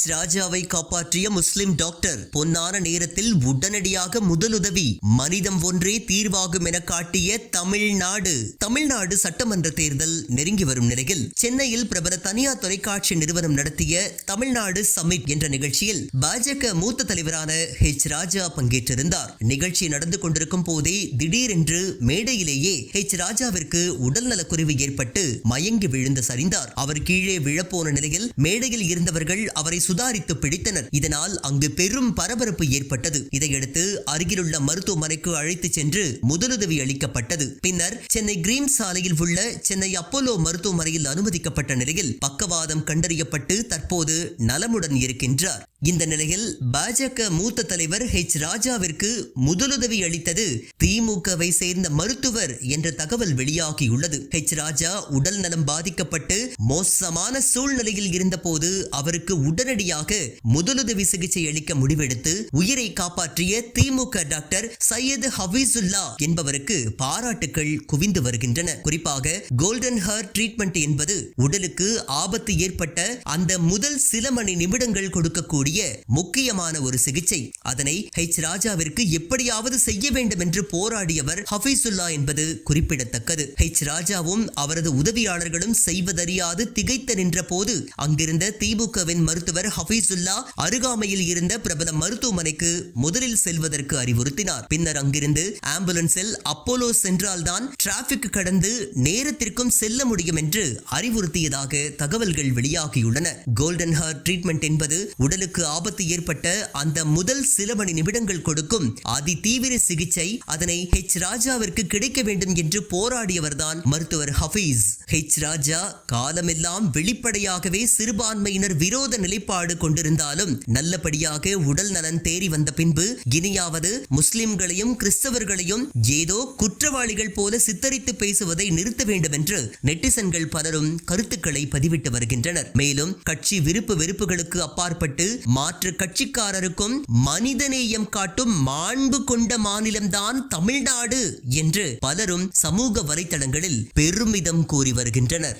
H ராஜாவை காப்பாற்றிய முஸ்லிம் doctor பொன்னான நேரத்தில் உடனடியாக முதலுதவி மனிதம் ஒன்றே தீர்வாகும் என காட்டிய தமிழ்நாடு. தமிழ்நாடு சட்டமன்ற தேர்தல் நெருங்கி வரும் நிலையில் சென்னையில் பிரபல தனியார் தொலைக்காட்சி நிறுவனம் நடத்திய தமிழ்நாடு சமிட் என்ற நிகழ்ச்சியில் பாஜக மூத்த தலைவரான ஹெச் ராஜா பங்கேற்றிருந்தார். நிகழ்ச்சி நடந்து கொண்டிருக்கும் போதே திடீரென்று மேடையிலேயே ஹெச் ராஜாவிற்கு உடல்நலக்குறைவு ஏற்பட்டு மயங்கி விழுந்து சரிந்தார். அவர் கீழே விழப்போன நிலையில் மேடையில் இருந்தவர்கள் அவரை சுதாரித்து பிடித்தனர். இதனால் அங்கு பெரும் பரபரப்பு ஏற்பட்டது. இதையடுத்து அருகிலுள்ள மருத்துவமனைக்கு அழைத்து சென்று முதலுதவி அளிக்கப்பட்டது. பின்னர் சென்னை கிரீன் சாலையில் உள்ள சென்னை அப்போலோ மருத்துவமனையில் அனுமதிக்கப்பட்ட நிலையில் பக்கவாதம் கண்டறியப்பட்டு தற்போது நலமுடன் இருக்கின்றார். இந்த நிலையில் பாஜக மூத்த தலைவர் ஹெச் ராஜாவிற்கு முதலுதவி அளித்தது திமுகவை சேர்ந்த மருத்துவர் என்ற தகவல் வெளியாகியுள்ளது. ஹெச் ராஜா உடல் நலம் பாதிக்கப்பட்டு மோசமான சூழ்நிலையில் இருந்தபோது அவருக்கு உடனடியாக முதலுதவி சிகிச்சை அளிக்க முடிவெடுத்து உயிரை காப்பாற்றிய திமுக டாக்டர் சையது ஹபீசுல்லா என்பவருக்கு பாராட்டுக்கள் குவிந்து வருகின்றன. குறிப்பாக கோல்டன் ஹார்ட் ட்ரீட்மெண்ட் என்பது உடலுக்கு ஆபத்து ஏற்பட்ட அந்த முதல் சில மணி நிமிடங்கள் கொடுக்கக்கூடிய முக்கியமான ஒரு சிகிச்சை. அதனை ஹெச் ராஜாவிற்கு எப்படியாவது செய்ய வேண்டும் என்று போராடியவர் ஹபீசுல்லா என்பது குறிப்பிடத்தக்கது. ஹெச் ராஜாவும் அவரது உதவியாளர்களும் செய்வதறியாது திகைத்து நின்ற போது அங்கிருந்த திமுகவின் மருத்துவர் ஹபீசுல்லா அருகாமையில் இருந்த பிரபல மருத்துவமனைக்கு முதலில் செல்வதற்கு அறிவுறுத்தினார். பின்னர் அங்கிருந்து ஆம்புலன்ஸில் அப்போலோ சென்றால்தான் டிராபிக் கடந்து நேரத்திற்கும் செல்ல முடியும் என்று அறிவுறுத்தியதாக தகவல்கள் வெளியாகியுள்ளன. கோல்டன் ஹார்ட் ட்ரீட்மெண்ட் என்பது உடலுக்கு ஆபத்து ஏற்பட்ட அந்த முதல் சில மணி நிமிடங்கள் கொடுக்கும் அதி தீவிர சிகிச்சை அதனை ஹெச் ராஜாவிற்கு கிடைக்க வேண்டும் என்று போராடியவர்தான் மருத்துவர் ஹபீஸ் ஹெச் ராஜா காலமெல்லாம் வெளிப்படையாகவே சிறுபான்மையினர் விரோத நிலைப்பாடு கொண்டிருந்தாலும் நல்லபடியாக உடல் நலன் தேறி வந்த பின்பு இனியாவது முஸ்லிம்களையும் கிறிஸ்தவர்களையும் ஏதோ குற்றவாளிகள் போல சித்தரித்து பேசுவதை நிறுத்த வேண்டும் என்று நெட்டிசன்கள் பலரும் கருத்துக்களை பதிவிட்டு வருகின்றனர். மேலும் கட்சி விருப்பு வெறுப்புகளுக்கு அப்பாற்பட்டு மாற்று கட்சிக்காரருக்கும் மனிதநேயம் காட்டும் மாண்பு கொண்ட மாநிலம்தான் தமிழ்நாடு என்று பலரும் சமூக வலைதளங்களில் பெருமிதம் கூறி வருகின்றனர்.